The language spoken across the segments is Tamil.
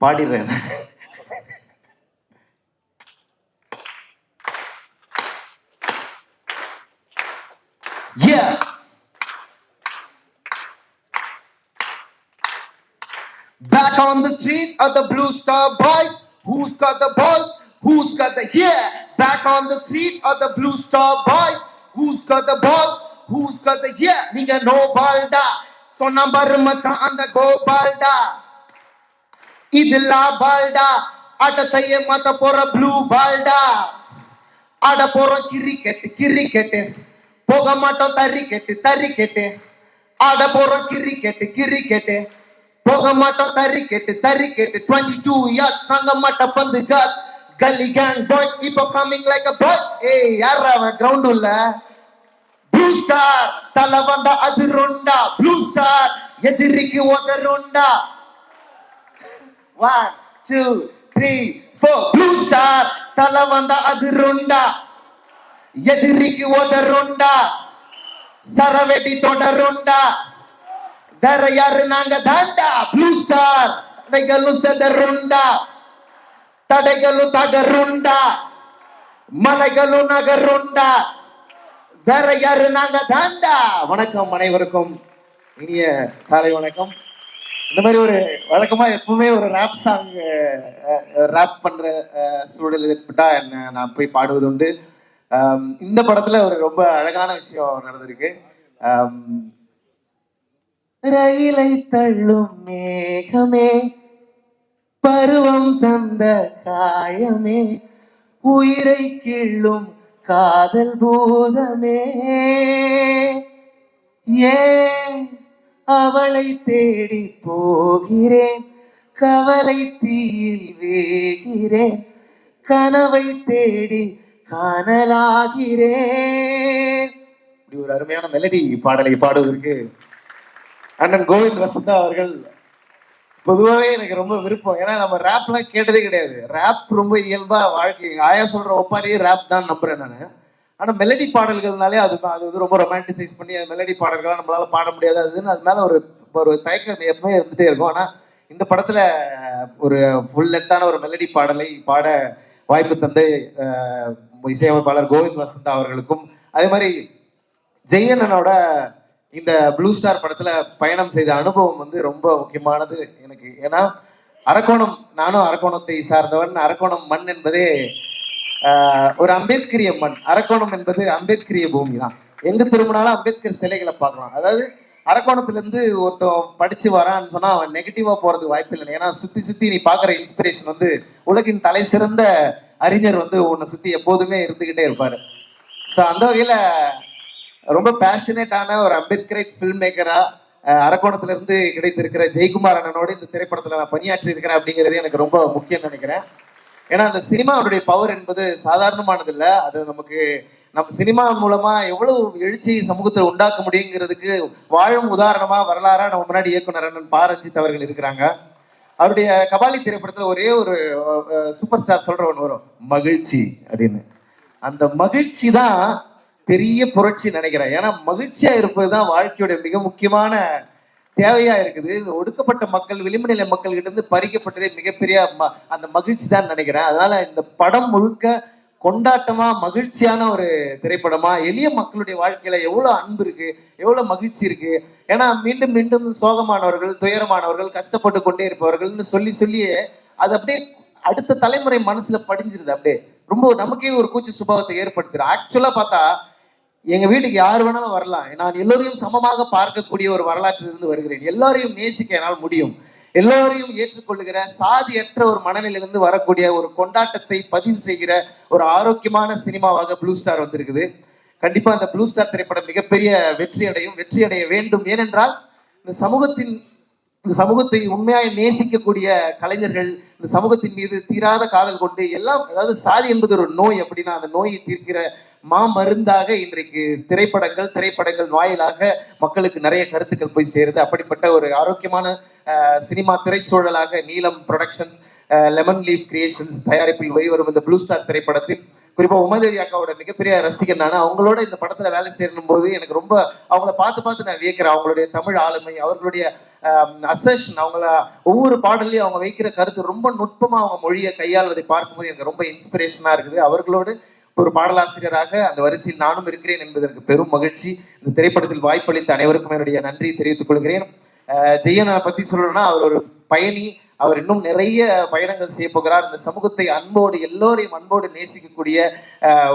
பாடிடுறேன் Back on the streets are the Blue Star Boys. Who's got the balls? Who's got the yeah? Back on the streets are the Blue Star Boys. Who's got the balls? Who's got the yeah? நீங்க நோ பால்டா சொன்ன பாரு மச்சான் அந்த கோபால்டா இது லா அட தைய மாத்த போற ப்ளூ பால்டா. ஆட போறோம் கிரிக்கெட் கிரிக்கெட் போக மாட்டோம் தரிக்கெட்டு தரிக்கெட்டு ஆட போறோம் கிரிக்கெட் கிரிக்கெட் போக மாட்டோம் தரிக்கெட்டு தரிக்கெட்டு டுவெண்ட்டி டூ யார்ஸ் சங்க மாட்ட பந்து காஸ் கல்லி கேங் பாய்ஸ் இப்போ கம்மிங் லைக் அ பாய் ஏய் யார் அவன் கிரவுண்ட் உள்ள? ப்ளூ ஸ்டார் தலை வந்தா அது ரொண்டா ப்ளூ ஸ்டார் எதிரிக்கு உதருண்டா one two three four blue star தலை வந்தா அது ரொண்டா எதிரிக்கு உதருண்டா சரவெடி தொடருண்டா வேற யாரு நாங்க தாண்டா ப்ளூ ஸ்டார் தடைகளும் செதருண்டா தடைகளும் தகருண்டா மலைகளும் நகருண்டா வேற யாரு நாங்க தாண்டா வணக்கம் அனைவருக்கும் இனிய காலை வணக்கம் இந்த மாதிரி ஒரு வழக்கமா எப்பவுமே ஒரு ரேப் சாங் ரேப் பண்ற சூழல் ஏற்பட்டா என்ன நான் போய் பாடுவது உண்டு. இந்த படத்துல ஒரு ரொம்ப அழகான விஷயம் நடந்திருக்கு. ரயிலை தள்ளும் மேகமே பருவம் தந்த காயமே உயிரை கிள்ளும் காதல் பூதமே. ஏ அவளை தேடி போகிறேன். கவலை தீயில் வேகிறேன். கனவை தேடி காணலாகிறேன். இப்படி ஒரு அருமையான மெலடி பாடலை பாடுவதற்கு அண்ணன் கோவிந்த் வசந்தா அவர்கள் பொதுவாகவே எனக்கு ரொம்ப விருப்பம். ஏன்னா நம்ம ரேப்லாம் கேட்டதே கிடையாது. ரேப் ரொம்ப இயல்பா வாழ்க்கை ஆயா சொல்ற ஒப்பாரியே ரேப் தான் நம்புறேன் நான். ஆனா மெலடி பாடல்கள்னாலே அது அது வந்து ரொம்ப ரொமான்டிசைஸ் பண்ணி அது மெலடி பாடல்கள்லாம் நம்மளால பாட முடியாது. அதுன்னு அதனால ஒரு ஒரு தயக்கம் எப்பவுமே இருந்துட்டே இருக்கும். ஆனா இந்த படத்துல ஒரு ஃபுல் லென்த்தான ஒரு மெலடி பாடலை பாட வாய்ப்பு தந்து இசையமைப்பாளர் கோவிந்த் வசந்தா அவர்களுக்கும் அதே மாதிரி ஜெயனனோட இந்த ப்ளூ ஸ்டார் படத்துல பயணம் செய்த அனுபவம் வந்து ரொம்ப முக்கியமானது எனக்கு. ஏன்னா அரக்கோணம் நானும் அரக்கோணத்தை சார்ந்தவன். அரக்கோணம் மண் என்பதே ஒரு அம்பேத்கரிய மண் அரக்கோணம் என்பது அம்பேத்கரிய பூமி தான் எங்க திரும்பினாலும் அம்பேத்கர் சிலைகளை பார்க்கலாம். அதாவது அரக்கோணத்துலேருந்து ஒருத்தன் படிச்சு வரான்னு சொன்னா அவன் நெகட்டிவா போகிறதுக்கு வாய்ப்பு இல்லை ஏன்னா சுத்தி சுத்தி நீ பாக்குற இன்ஸ்பிரேஷன் வந்து உலகின் தலை சிறந்த அறிஞர் வந்து உன்னை சுத்தி எப்போதுமே இருந்துகிட்டே இருப்பாரு. ஸோ அந்த வகையில ரொம்ப பேஷனேட்டான ஒரு அம்பேத்கரைட் ஃபில்ம் மேக்கரா அரக்கோணத்திலிருந்து கிடைத்திருக்கிற ஜெயக்குமார் அண்ணனோடு இந்த திரைப்படத்தில் நான் பணியாற்றி இருக்கிறேன் அப்படிங்கிறது எனக்கு ரொம்ப முக்கியம் நினைக்கிறேன். ஏன்னா அந்த சினிமாவுடைய பவர் என்பது சாதாரணமானது இல்லை அது நமக்கு நம்ம சினிமா மூலமா எவ்வளவு எழுச்சி சமூகத்தில் உண்டாக்க முடியுங்கிறதுக்கு வாழும் உதாரணமா வரலாறா நம்ம முன்னாடி இயக்குனர் அண்ணன் பாரஞ்சித் அவர்கள் இருக்கிறாங்க. அவருடைய கபாலி திரைப்படத்துல ஒரே ஒரு சூப்பர் ஸ்டார் சொல்ற ஒன்று வரும். மகிழ்ச்சி அப்படின்னு. அந்த மகிழ்ச்சி தான் பெரிய புரட்சி நினைக்கிறேன். ஏன்னா மகிழ்ச்சியா இருப்பது தான் மிக முக்கியமான தேவையா இருக்குது. ஒடுக்கப்பட்ட மக்கள் விளிம்பு நிலை மக்கள் கிட்ட இருந்து பறிக்கப்பட்டதே மிகப்பெரிய ம- அந்த மகிழ்ச்சி தான் நினைக்கிறேன். அதனால இந்த படம் முழுக்க கொண்டாட்டமா மகிழ்ச்சியான ஒரு திரைப்படமா எளிய மக்களுடைய வாழ்க்கையில எவ்வளவு அன்பு இருக்கு எவ்வளவு மகிழ்ச்சி இருக்கு. ஏன்னா மீண்டும் மீண்டும் சோகமானவர்கள் துயரமானவர்கள் கஷ்டப்பட்டு கொண்டே இருப்பவர்கள்னு சொல்லி சொல்லியே அது அப்படியே அடுத்த தலைமுறை மனசுல படிஞ்சிருது அப்படியே. ரொம்ப நமக்கே ஒரு கூச்ச சுபாவத்தை ஏற்படுத்துது. ஆக்சுவலா பார்த்தா எங்க வீட்டுக்கு யார் வேணாலும் வரலாம். நான் எல்லோரையும் சமமாக பார்க்கக்கூடிய ஒரு வரலாற்றிலிருந்து வருகிறேன். எல்லாரையும் நேசிக்க என்னால் முடியும். எல்லோரையும் ஏற்றுக்கொள்ளுகிற சாதியற்ற ஒரு மனநிலையிலிருந்து வரக்கூடிய ஒரு கொண்டாட்டத்தை பதிவு செய்கிற ஒரு ஆரோக்கியமான சினிமாவாக ப்ளூ ஸ்டார் வந்திருக்குது. கண்டிப்பா அந்த ப்ளூ ஸ்டார் திரைப்படம் மிகப்பெரிய வெற்றி அடையும் வெற்றி அடைய வேண்டும். ஏனென்றால் இந்த சமூகத்தின் இந்த சமூகத்தை உண்மையாய் நேசிக்கக்கூடிய கலைஞர்கள் இந்த சமூகத்தின் மீது தீராத காதல் கொண்டு எல்லாம் அதாவது சாதி என்பது ஒரு நோய் அப்படின்னா அந்த நோயை தீர்க்கிற மாமருந்தாக இன்றைக்கு திரைப்படங்கள் திரைப்படங்கள் வாயிலாக மக்களுக்கு நிறைய கருத்துக்கள் போய் சேருது. அப்படிப்பட்ட ஒரு ஆரோக்கியமான சினிமா திரைச்சூழலாக நீலம் ப்ரொடக்ஷன்ஸ் லெமன் லீஃப் கிரியேஷன்ஸ் தயாரிப்பில் வெளிவரும் இந்த ப்ளூ ஸ்டார் திரைப்படத்தில். குறிப்பா உமாதேவி அக்காவோட மிகப்பெரிய ரசிகன் நான். அவங்களோட இந்த படத்துல வேலை சேரணும் போது எனக்கு ரொம்ப அவங்கள பார்த்து பார்த்து நான் வியக்கிறேன். அவங்களுடைய தமிழ் ஆளுமை அவர்களுடைய அசஷன் அவங்கள ஒவ்வொரு பாடல்லையும் அவங்க வைக்கிற கருத்து ரொம்ப நுட்பமா அவங்க மொழியை கையாள்வதை பார்க்கும்போது எனக்கு ரொம்ப இன்ஸ்பிரேஷனா இருக்குது. அவர்களோடு ஒரு பாடலாசிரியராக அந்த வரிசையில் நானும் இருக்கிறேன் என்பதற்கு பெரும் மகிழ்ச்சி. இந்த திரைப்படத்தில் வாய்ப்பளித்த அனைவருக்கும் என்னுடைய நன்றி தெரிவித்துக் கொள்கிறேன். ஜெயனை பத்தி சொல்லணும்னா அவர் ஒரு பயணி. அவர் இன்னும் நிறைய பயணங்கள் செய்ய போகிறார். இந்த சமூகத்தை அன்போடு எல்லோரையும் அன்போடு நேசிக்கக்கூடிய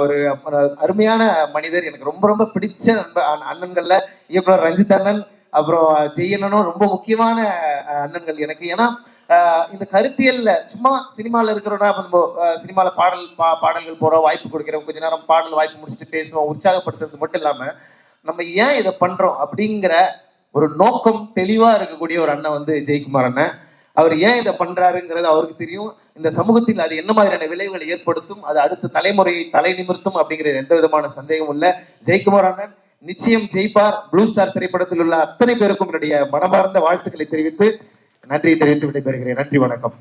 ஒரு அருமையான மனிதர். எனக்கு ரொம்ப ரொம்ப பிடிச்ச நண்ப அண்ணன்கள்ல இயக்குனர் ரஞ்சித் அண்ணன் அப்புறம் ஜெயனனும் ரொம்ப முக்கியமான அண்ணன்கள் எனக்கு. ஏன்னா இந்த கருத்தியல்ல சும்மா சினிமால இருக்கிறோம்னா நம்ம சினிமாவில் சினிமால பாடல் பா- பாடல்கள் போகிறோம் வாய்ப்பு கொடுக்கிறோம் கொஞ்ச நேரம் பாடல் வாய்ப்பு முடிச்சுட்டு பேசுவோம் உற்சாகப்படுத்துறது மட்டும் இல்லாம நம்ம ஏன் இதை பண்றோம் அப்படிங்கிற ஒரு நோக்கம் தெளிவா இருக்கக்கூடிய ஒரு அண்ணன் வந்து ஜெயக்குமார் அண்ணன். அவர் ஏன் இதை பண்றாருங்கிறது அவருக்கு தெரியும். இந்த சமூகத்தில் அது என்ன மாதிரியான விளைவுகளை ஏற்படுத்தும் அது அடுத்த தலைமுறையை தலை நிமிர்த்தும் அப்படிங்கிற எந்த விதமான சந்தேகமும் இல்ல. ஜெயக்குமார் அண்ணன் நிச்சயம் ஜெய்பார் ப்ளூ ஸ்டார் திரைப்படத்தில் உள்ள அத்தனை பேருக்கும் என்னுடைய மனமார்ந்த வாழ்த்துக்களை தெரிவித்து நன்றி தெரிவித்து விடைபெறுகிறேன். நன்றி வணக்கம்.